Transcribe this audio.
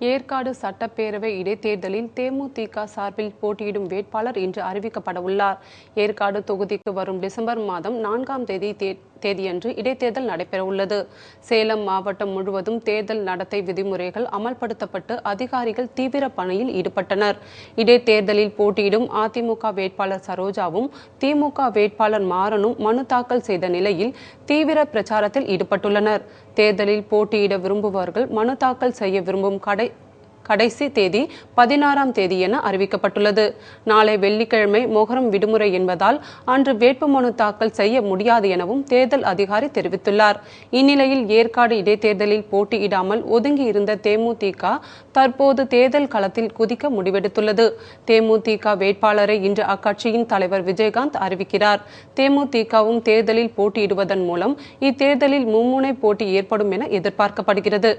ஏற்காடு சட்டப்பேரவை இடைத்தேர்தலில் தேமுதிக சார்பில் போட்டியிடும் வேட்பாளர் இன்று அறிவிக்கப்பட உள்ளார் ஏற்காடு தொகுதிக்கு வரும் டிசம்பர் மாதம் நான்காம் தேதி தே- தேதியன்று இடைத்தேர்தல் நடைபெறவுள்ளது. சேலம் மாவட்டம் முழுவதும் தேர்தல் நடத்தை விதிமுறைகள் அமல்படுத்தப்பட்டு அதிகாரிகள் தீவிர பணியில் ஈடுபட்டனர். இடைத்தேர்தலில் போட்டியிடும் அதிமுக வேட்பாளர் சரோஜாவும் திமுக வேட்பாளர் மாறனும் மனு தாக்கல் செய்த நிலையில் தீவிர பிரச்சாரத்தில் ஈடுபட்டுள்ளனர். தேர்தலில் போட்டியிட விரும்புபவர்கள் மனு தாக்கல் செய்ய விரும்பும் கடை கடைசி தேதி பதினாறாம் தேதி என அறிவிக்கப்பட்டுள்ளது. நாளை வெள்ளிக்கிழமை மொஹரம் விடுமுறை என்பதால் அன்று வேட்புமனு தாக்கல் செய்ய முடியாது எனவும் தேர்தல் அதிகாரி தெரிவித்துள்ளார். இந்நிலையில் ஏற்காடு இடைத்தேர்தலில் போட்டியிடாமல் ஒதுங்கி இருந்த தேமுதிக தற்போது தேர்தல் களத்தில் குதிக்க முடிவெடுத்துள்ளது. தேமுதிக வேட்பாளரை இன்று அக்கட்சியின் தலைவர் விஜயகாந்த் அறிவிக்கிறார். தேமுதிகவும் தேர்தலில் போட்டியிடுவதன் மூலம் இத்தேர்தலில் மும்முனை போட்டி ஏற்படும் என எதிர்பார்க்கப்படுகிறது.